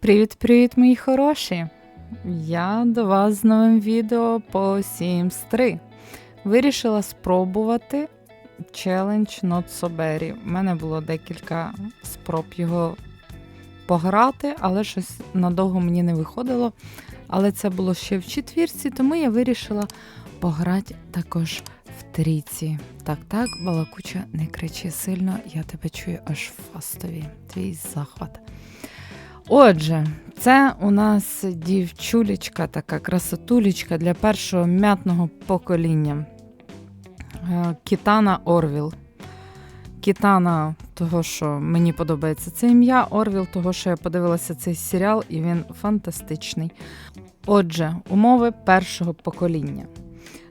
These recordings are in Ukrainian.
Привіт-привіт, мої хороші! Я до вас з новим відео по Sims 3. Вирішила спробувати челендж Berry. У мене було декілька спроб його пограти, але щось надовго мені не виходило. Але це було ще в четвірці, тому я вирішила пограти також в трійці. Так, так, балакуча, не кричи сильно, я тебе чую аж фастові. Твій захват. Отже, це у нас дівчулечка, така красотулечка для першого м'ятного покоління. Е, Кітана Орвіл. Кітана, того, що мені подобається це ім'я, Орвіл, того, що я подивилася цей серіал, і він фантастичний. Отже, умови першого покоління.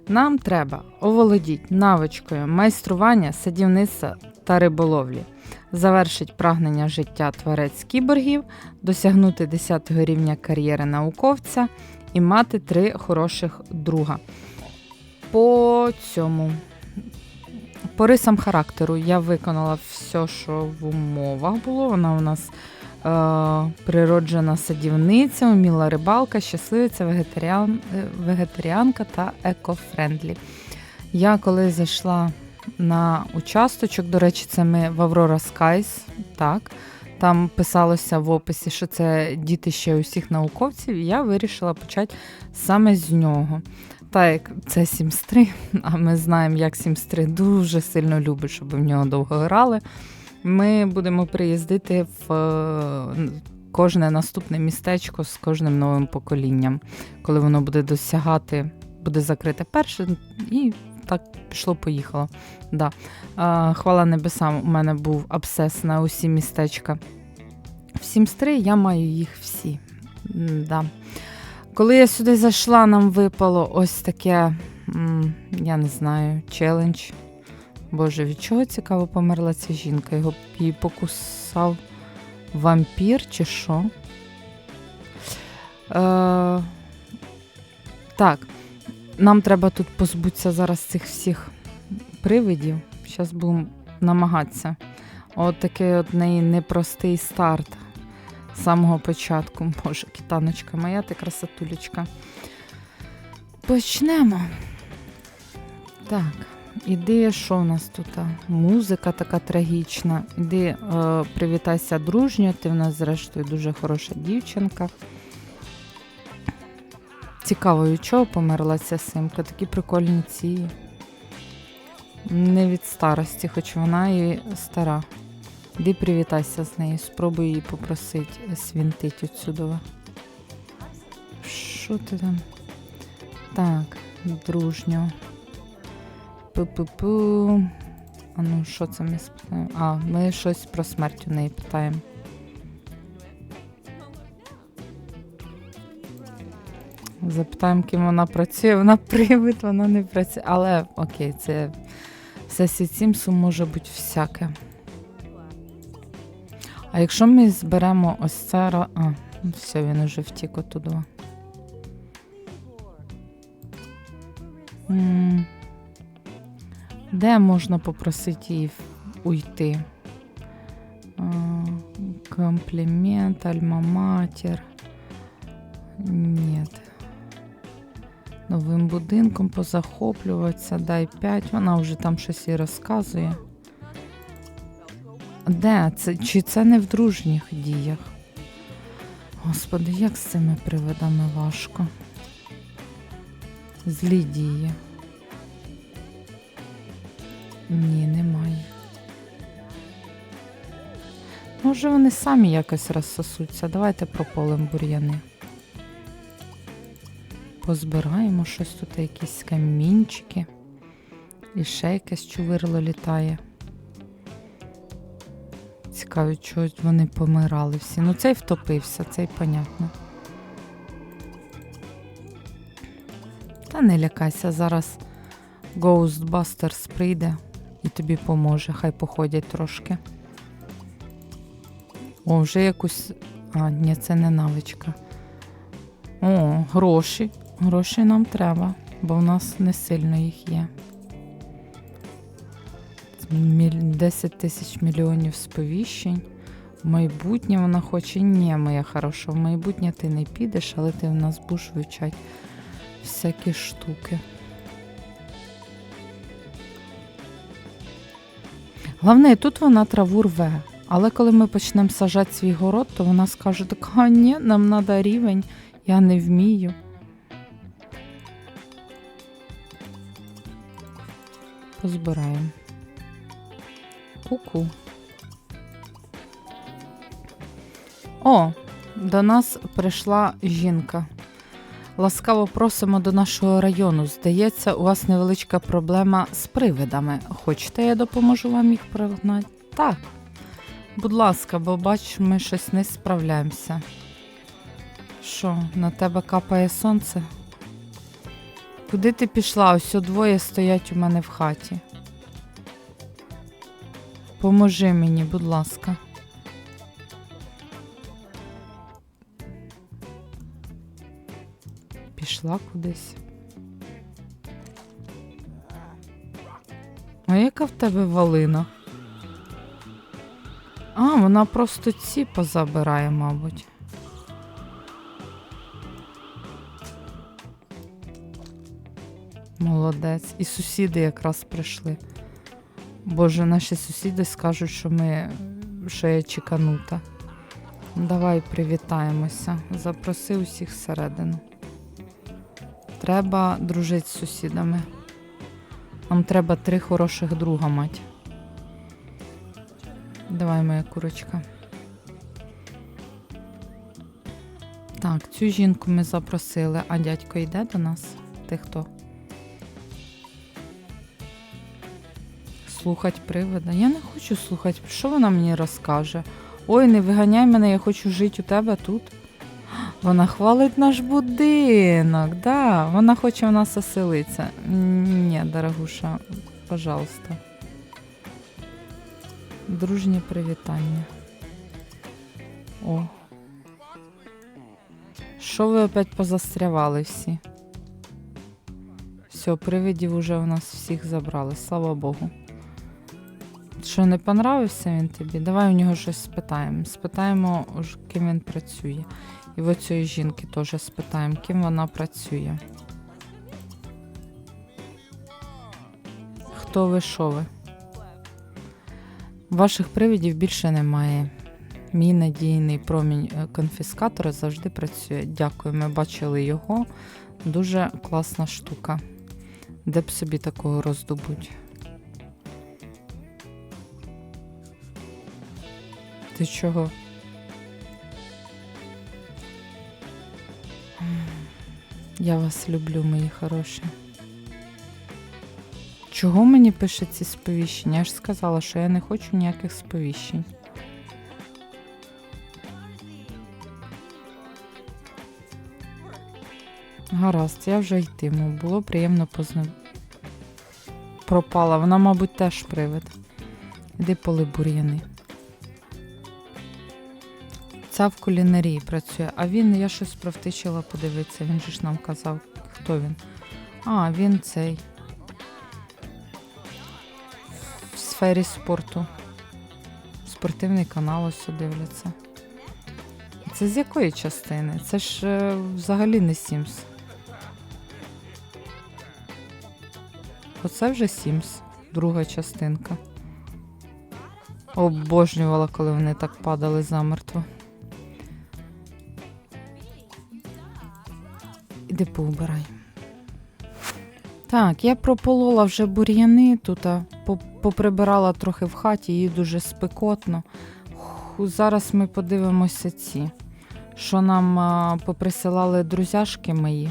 Нам треба оволодіти навичкою майстрування, садівництва та риболовлі, завершить прагнення життя творець кіборгів, досягнути 10 го рівня кар'єри науковця і мати три хороших друга. По цьому, по рисам характеру, я виконала все, що в умовах було. Вона у нас природжена садівниця, уміла рибалка, щасливиця, вегетаріан, е, вегетаріанка та екофрендлі. Я коли зайшла на участочок, до речі, це ми в Аврора Скайс, так. Там писалося в описі, що це дітище усіх науковців, і я вирішила почати саме з нього. Так як це 3, а ми знаємо, як 3 дуже сильно любить, щоб в нього довго грали. Ми будемо приїздити в е, кожне наступне містечко з кожним новим поколінням, коли воно буде досягати, буде закрите перше, і так пішло-поїхало. Да. А, Хвала небесам, у мене був абсцес на усі містечка. В 3 я маю їх всі. Да. Коли я сюди зайшла, нам випало ось таке, я не знаю, челендж. Боже, від чого цікаво померла ця жінка? Його її покусав вампір чи що? Е, так, нам треба тут позбутися зараз цих всіх привидів. Зараз будемо намагатися. От такий от неї непростий старт з самого початку. Боже, китаночка моя, ти красотулечка. Почнемо. Так, іди, що у нас тут? Музика така трагічна. Іди, е, привітайся дружньо, ти в нас, зрештою, дуже хороша дівчинка. Цікаво, від чого померла ця симка. Такі прикольні ці. Не від старості, хоч вона і стара. Іди привітайся з нею, спробуй її попросити свінтить отсюди. Що ти там? Так, дружньо. Пу-пу-пу. А ну, що це ми спитаємо? А, ми щось про смерть у неї питаємо. Запитаємо, ким вона працює. Вона привид, вона не працює. Але окей, це все Сімсу може бути всяке. А якщо ми зберемо ось це. А, все, він уже втік отуди. М, Де можна попросити її уйти? Комплімент, альма-матер. Ні. Новим будинком позахоплюватися, дай 5. Вона вже там щось і розказує. Де? Це, чи це не в дружніх діях? Господи, як з цими привидами важко. Злі дії. Ні, немає. Може, вони самі якось розсосуться. Давайте прополем бур'яни. Позбираємо щось тут, якісь камінчики. І ще якесь чувирло літає. Цікаво, чого вони помирали всі. Ну, цей втопився, цей понятно. Та не лякайся, зараз Ghostbusters прийде і тобі поможе. Хай походять трошки. О, вже якусь. А, ні, це не навичка. О, гроші. Гроші нам треба, бо в нас не сильно їх є. 10 тисяч мільйонів сповіщень. В Майбутнє вона хоче. Ні, моя хороша, в майбутнє ти не підеш, але ти в нас будеш вивчати всякі штуки. Головне, тут вона траву рве. Але коли ми почнемо сажати свій город, то вона скаже, так, ні, нам треба рівень, я не вмію. Позбираємо. Ку-ку. О, до нас прийшла жінка. Ласкаво просимо до нашого району. Здається, у вас невеличка проблема з привидами. Хочете, я допоможу вам їх прогнати? Так. Будь ласка, бо бач, ми щось не справляємося. Що, на тебе капає сонце? Куди ти пішла? Ось двоє стоять у мене в хаті. Поможи мені, будь ласка. Пішла кудись. А яка в тебе валина? А, вона просто ці позабирає, мабуть. Молодець. І сусіди якраз прийшли. Боже, наші сусіди скажуть, що ми що я чеканута. Давай привітаємося. Запроси усіх всередину. Треба дружити з сусідами. Нам треба три хороших друга мати. Давай, моя курочка. Так, цю жінку ми запросили, а дядько йде до нас? Ти хто? Слухать привида. Я не хочу слухати. Що вона мені розкаже? Ой, не виганяй мене, я хочу жити у тебе тут. Вона хвалить наш будинок, да. Вона хоче в нас оселитися. Ні, дорогуша, пожалуйста. Дружнє привітання. О. Що ви опять позастрявали всі? Все, привидів уже у нас всіх забрали, слава Богу. Що, не понравився він тобі? Давай у нього щось спитаємо. Спитаємо, ким він працює. І в цієї жінки теж спитаємо, ким вона працює. Хто ви, що ви? Ваших привідів більше немає. Мій надійний промінь е, конфіскатора завжди працює. Дякую, ми бачили його. Дуже класна штука. Де б собі такого роздобуть? Ти чого? Я вас люблю, мої хороші. Чого мені пише ці сповіщення? Я ж сказала, що я не хочу ніяких сповіщень. Гаразд, я вже йтиму. Було приємно позна... Пропала. Вона, мабуть, теж привид. Іди поли бур'яни. Ця в кулінарії працює, а він, я щось провтичила подивитися, він же ж нам казав, хто він. А, він цей. В сфері спорту. Спортивний канал ось дивляться. Це з якої частини? Це ж е, взагалі не Сімс. Оце вже Сімс, друга частинка. Обожнювала, коли вони так падали замертво. Іди поубирай. Так, я прополола вже бур'яни тут, а, поприбирала трохи в хаті, їй дуже спекотно. Ху, Зараз ми подивимося ці, що нам а, поприсилали друзяшки мої.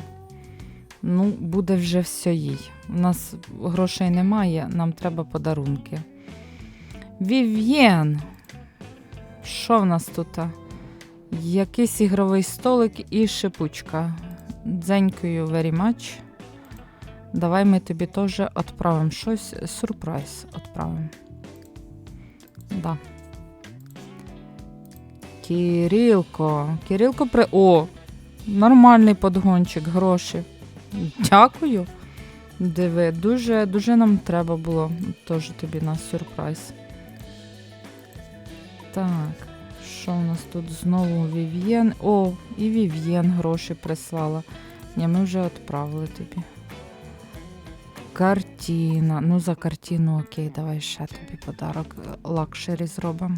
Ну, буде вже все їй. У нас грошей немає, нам треба подарунки. Вів'єн. Що в нас тут? Якийсь ігровий столик і шипучка. Дзенькою very much. Давай ми тобі теж відправимо щось. Сюрприз відправимо. Да. Кирилко. Кирилко при. О! Нормальний подгончик, гроші. Дякую. Диви, дуже, дуже нам треба було теж тобі на сюрприз. Так, Що у нас тут знову Вів'єн? О, і Вів'єн гроші прислала. Ні, ми вже відправили тобі. Картина. Ну, за картину окей, давай ще тобі подарок лакшері зробимо.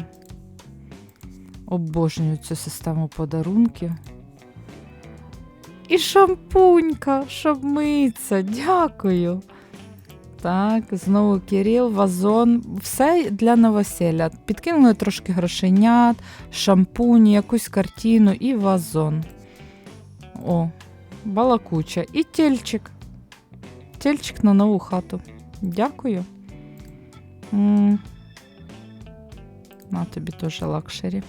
Обожнюю цю систему подарунків. І шампунька, щоб митися. Дякую. Так, знову Кирил, вазон. Все для новоселя. Підкинули трошки грошенят, шампунь, якусь картину і вазон. О, балакуча. І тельчик. Тельчик на нову хату. Дякую. м На тобі теж лакшері.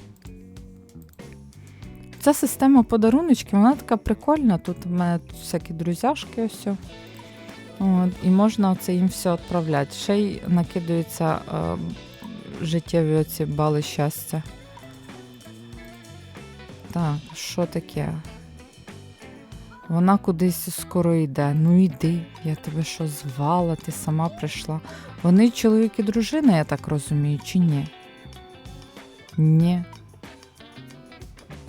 Ця система подаруночків, вона така прикольна. Тут в мене всякі друзяшки ось. От, і можна це їм все відправляти. Ще й накидаються е, життєві оці бали щастя. Так, що таке? Вона кудись скоро йде. Ну йди, я тебе що звала, ти сама прийшла. Вони чоловік і дружина, я так розумію, чи ні? Ні.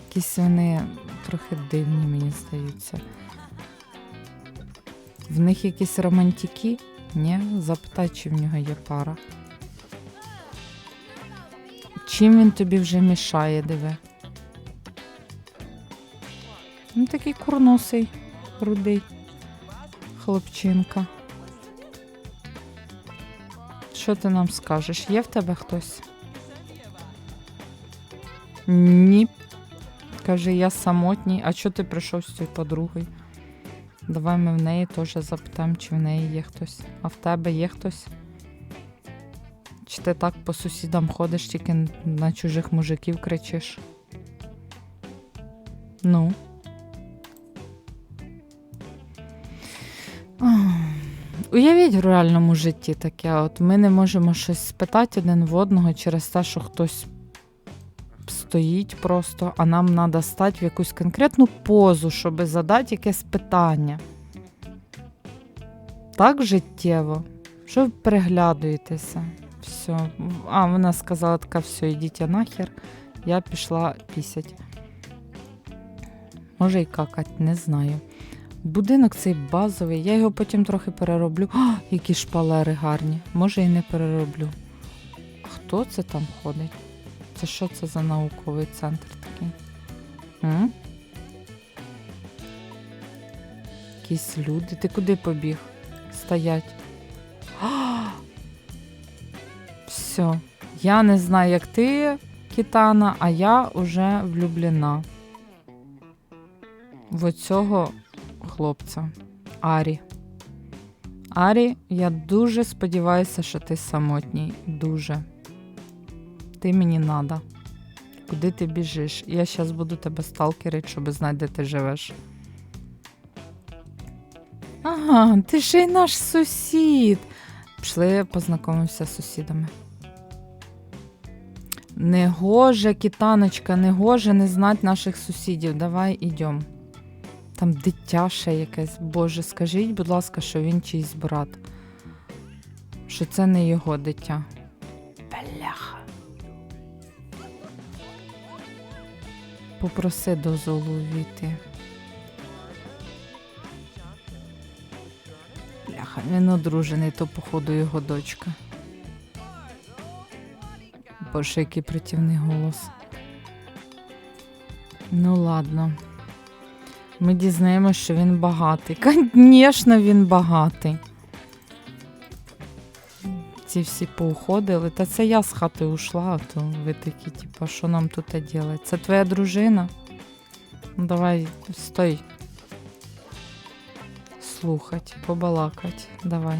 Якісь вони трохи дивні, мені здаються. В них якісь романтики? Ні? Запитай, чи в нього є пара. Чим він тобі вже мішає, диви? Ну, такий курносий, рудий хлопчинка. Що ти нам скажеш? Є в тебе хтось? Ні. Каже, я самотній. А чого ти прийшов з цією подругою? Давай ми в неї теж запитаємо, чи в неї є хтось. А в тебе є хтось? Чи ти так по сусідам ходиш, тільки на чужих мужиків кричиш? Ну. Уявіть в реальному житті таке. От ми не можемо щось спитати один в одного через те, що хтось стоїть просто, а нам треба стати в якусь конкретну позу, щоб задати якесь питання. Так життєво. Що ви переглядуєтеся? Все. А, вона сказала така, все, йдіть нахер. Я пішла пісять. Може і какать, не знаю. Будинок цей базовий, я його потім трохи перероблю. О, які шпалери гарні. Може і не перероблю. Хто це там ходить? Це що це за науковий центр такий? М? Якісь люди. Ти куди побіг? Стоять. Все. Я не знаю, як ти, Кітана, а я вже влюблена в оцього хлопця. Арі. Арі, я дуже сподіваюся, що ти самотній. Дуже. Ти мені надо. Куди ти біжиш? Я зараз буду тебе сталкерити, щоб знати, де ти живеш. Ага, ти ще й наш сусід. Пішли познайомимося з сусідами. Негоже, кітаночка, негоже не знати наших сусідів. Давай ідемо. Там дитя ще якесь. Боже, скажіть, будь ласка, що він чийсь брат. Що це не його дитя. Попроси дозволу війти. Бляха, він одружений, то походу його дочка. Боже, який противний голос. Ну ладно. Ми дізнаємося, що він багатий. Звісно, він багатий. Ці всі поуходили. Та це я з хати ушла, а то ви такі, типу, що нам тут робити? Це твоя дружина? Ну, давай, стой. Слухать, побалакать. Давай.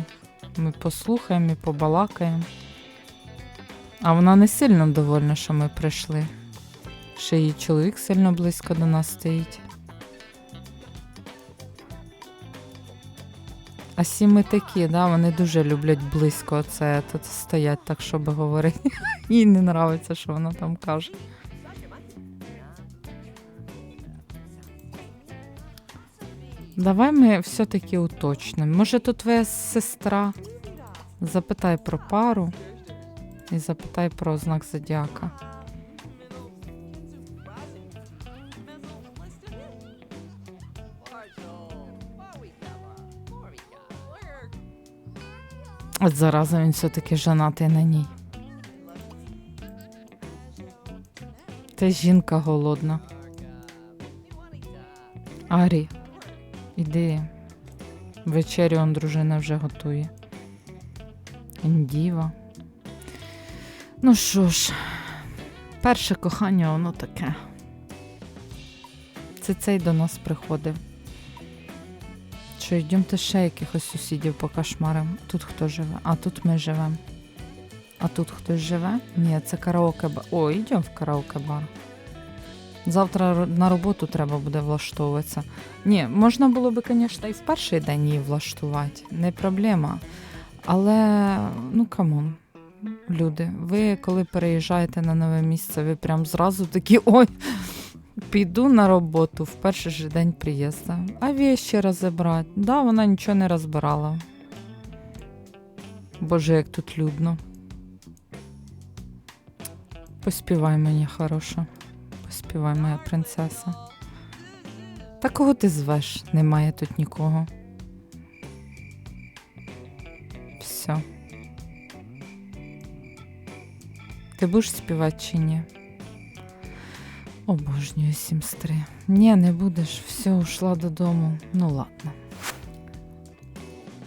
Ми послухаємо і побалакаємо. А вона не сильно довольна, що ми прийшли. Ще її чоловік сильно близько до нас стоїть. А сі ми такі, да, вони дуже люблять близько оце тут стоять так, щоб говорити. Їй не подобається, що вона там каже. Давай ми все-таки уточнимо. Може, то твоя сестра? Запитай про пару і запитай про знак зодіака. От зараза він все-таки женатий на ній. Та жінка голодна. Арі, іди. Вечерю он дружина вже готує. Індіва. Ну що ж, перше кохання, воно таке. Це цей до нас приходив. Що, йдемте ще якихось сусідів по кошмарам. Тут хто живе? А тут ми живемо. А тут хтось живе? Ні, це караоке бар. О, йдемо в караоке бар. Завтра на роботу треба буде влаштовуватися. Ні, можна було би, звісно, і в перший день її влаштувати, не проблема. Але, ну камон, люди, ви коли переїжджаєте на нове місце, ви прям зразу такі ой. Піду на роботу в перший же день приїзду. А вещи розібрати. Да, вона нічого не розбирала. Боже, як тут людно. Поспівай мені, хороша. Поспівай, моя принцеса. Та кого ти звеш? Немає тут нікого. Все. Ти будеш співати чи ні? Обожнюю сімстри. Ні, не будеш. Все, ушла додому. Ну ладно.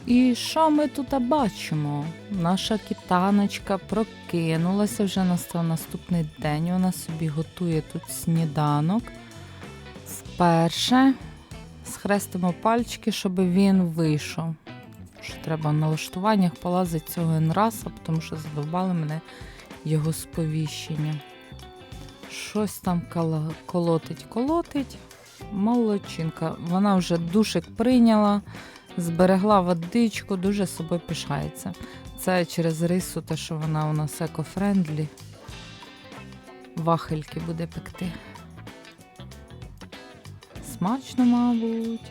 І що ми тут бачимо? Наша кітаночка прокинулася, вже настав наступний день. Вона собі готує тут сніданок. Вперше схрестимо пальчики, щоб він вийшов. Що треба в налаштуваннях полазити цього раз, а тому що задовбали мене його сповіщення. Щось там колотить, колотить. Молодчинка. Вона вже душик прийняла, зберегла водичку, дуже собою пишається. Це через рису, те, що вона у нас екофрендлі. Вахельки буде пекти. Смачно, мабуть.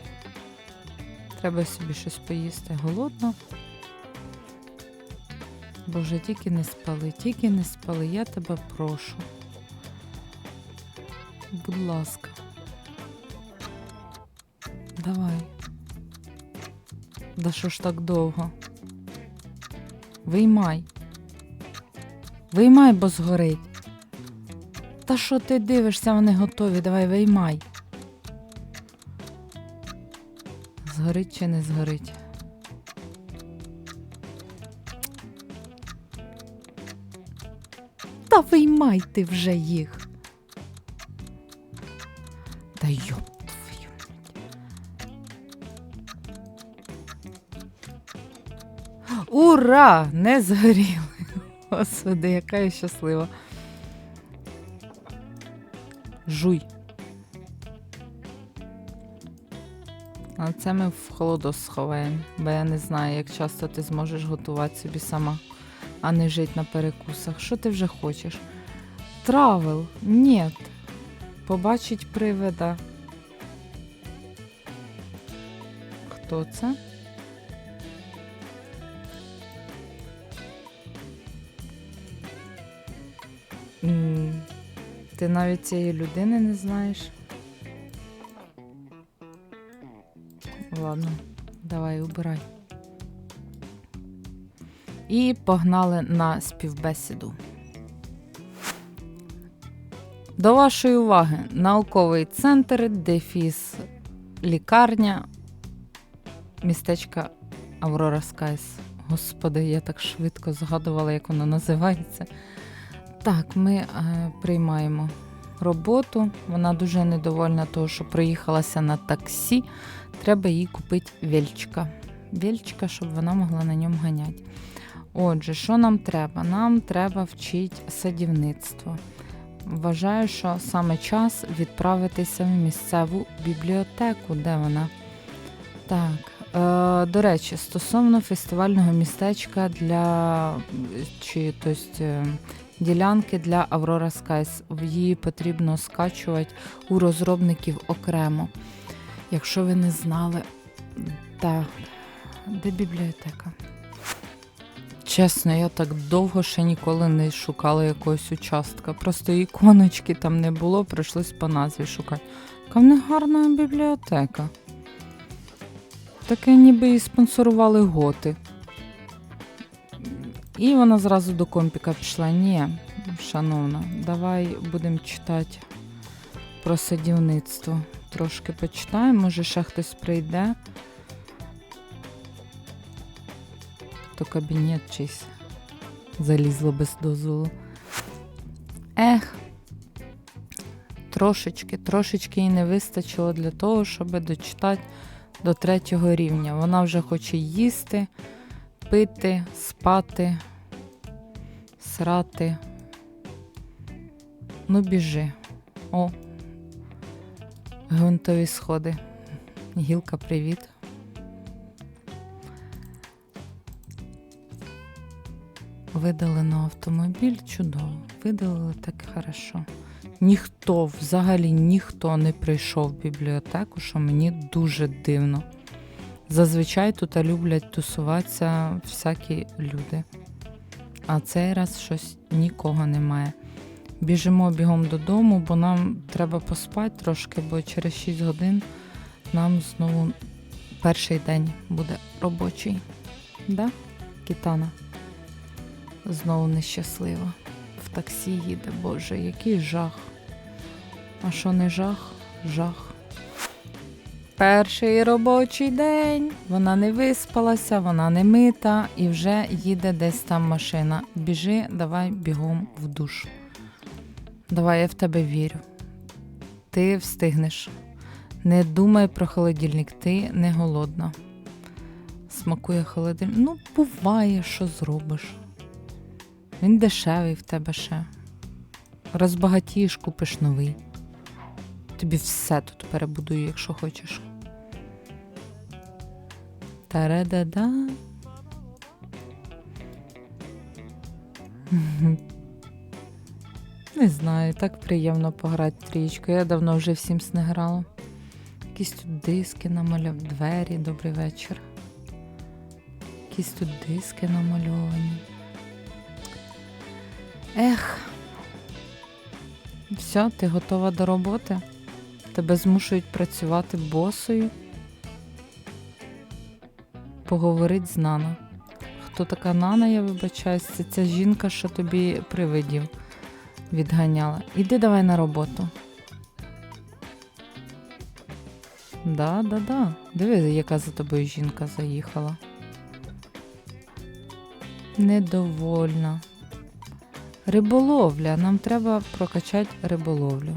Треба собі щось поїсти. Голодно. Боже, тільки не спали, тільки не спали, я тебе прошу. Будь ласка. Давай. Да що ж так довго? Виймай. Виймай, бо згорить. Та що ти дивишся, вони готові, давай виймай. Згорить чи не згорить? Та виймай ти вже їх. Ура! Не згоріли. Господи, яка я щаслива. Жуй. А це ми в холодос сховаємо, бо я не знаю, як часто ти зможеш готувати собі сама, а не жити на перекусах. Що ти вже хочеш? Травел? Ні. Побачить привида. Хто це? Ти навіть цієї людини не знаєш. Ладно, давай убирай. І погнали на співбесіду. До вашої уваги науковий центр, дефіс, лікарня, містечка Аврора Скайс. Господи, я так швидко згадувала, як воно називається. Так, ми е, приймаємо роботу. Вона дуже недовольна того, що проїхалася на таксі. Треба їй купити вельчика. Вельчика, щоб вона могла на ньому ганяти. Отже, що нам треба? Нам треба вчити садівництво. Вважаю, що саме час відправитися в місцеву бібліотеку, де вона. Так, е, до речі, стосовно фестивального містечка для чи тобто, ділянки для Aurora Skies, її потрібно скачувати у розробників окремо. Якщо ви не знали, так, де бібліотека? Чесно, я так довго ще ніколи не шукала якогось участка. Просто іконочки там не було, прийшлось по назві шукати. Яка в них гарна бібліотека. Таке ніби і спонсорували готи. І вона зразу до компіка пішла. Ні, шановна, давай будемо читати про садівництво. Трошки почитаємо, може ще хтось прийде. То кабінет чийсь залізло без дозволу. Ех, трошечки, трошечки їй не вистачило для того, щоб дочитати до третього рівня. Вона вже хоче їсти, пити, спати, срати. Ну, біжи. О, гвинтові сходи. Гілка, привіт. Видалено автомобіль, чудово. Видалили так хорошо. Ніхто, взагалі ніхто не прийшов в бібліотеку, що мені дуже дивно. Зазвичай тут люблять тусуватися всякі люди. А цей раз щось нікого немає. Біжимо бігом додому, бо нам треба поспати трошки, бо через 6 годин нам знову перший день буде робочий. Да, Кітана? Знову нещаслива. В таксі їде, Боже, який жах. А що не жах? Жах. Перший робочий день. Вона не виспалася, вона не мита і вже їде десь там машина. Біжи, давай бігом в душ. Давай, я в тебе вірю. Ти встигнеш. Не думай про холодильник, ти не голодна. Смакує холодильник. Ну, буває, що зробиш. Він дешевий в тебе ще. Розбагатієш, купиш новий. Тобі все тут перебудую, якщо хочеш. Таредада. Не знаю, так приємно пограти трічку. Я давно вже в Sims не грала. Якісь тут диски намальов, двері, добрий вечір. Якісь тут диски намальовані. Ех. Все, ти готова до роботи? Тебе змушують працювати босою. Поговорить з Нана. Хто така Нана, я вибачаюсь, це ця жінка, що тобі привидів відганяла. Іди давай на роботу. Да, да, да. Диви, яка за тобою жінка заїхала. Недовольна. Риболовля. Нам треба прокачати риболовлю.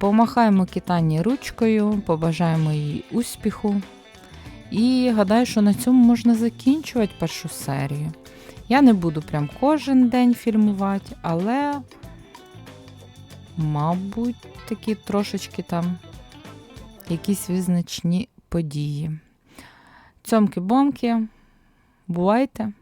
Помахаємо китані ручкою, побажаємо їй успіху. І гадаю, що на цьому можна закінчувати першу серію. Я не буду прям кожен день фільмувати, але, мабуть, такі трошечки там якісь визначні події. Цьомки-бомки, бувайте!